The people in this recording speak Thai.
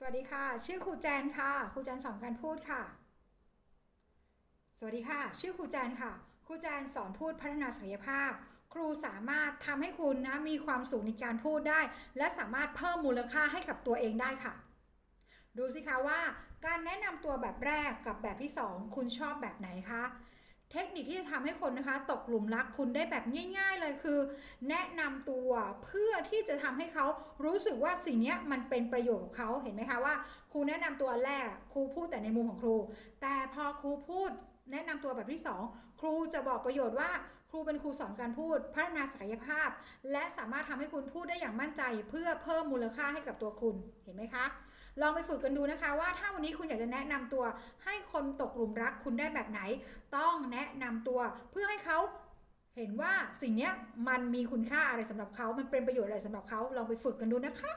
สวัสดีค่ะ ชื่อครูแจนค่ะ ครูแจนสอนการพูดค่ะ สวัสดีค่ะ ชื่อครูแจนค่ะ ครูแจนสอนพูดพัฒนาศักยภาพ ครูสามารถทำให้คุณนะมีความสุขในการพูดได้ และสามารถเพิ่มมูลค่าให้กับตัวเองได้ค่ะ ดูสิคะว่า การแนะนำตัวแบบแรกกับแบบที่สองคุณชอบแบบไหนคะ เทคนิคที่จะทำให้คนนะคะ ตกหลุมรักคุณได้แบบง่าย ๆ เลยคือ แนะนำตัวเพื่อที่จะทำให้เขารู้สึกว่าสิ่งนี้มันเป็นประโยชน์กับเขาเห็นไหมคะว่าครูแนะนำตัวแรกครูพูดแต่ในมุมของครู แต่พอครูพูดแนะนำตัวแบบที่สองครูจะบอกประโยชน์ว่า ครูเป็นครูสอนการพูด พัฒนาศักยภาพ และสามารถทำให้คุณพูดได้อย่างมั่นใจ เพื่อเพิ่มมูลค่าให้กับตัวคุณเห็นไหมคะ ลองไปฝึกกันดูนะคะว่าถ้าวันนี้คุณอยากจะแนะนำตัว ให้คนตกหลุมรักคุณได้แบบไหน ต้องแนะนำตัวเพื่อให้เขาเห็นว่าสิ่งนี้มันมีคุณค่าอะไรสำหรับเขา มันเป็นประโยชน์อะไรสำหรับเขา ลองไปฝึกกันดูนะคะ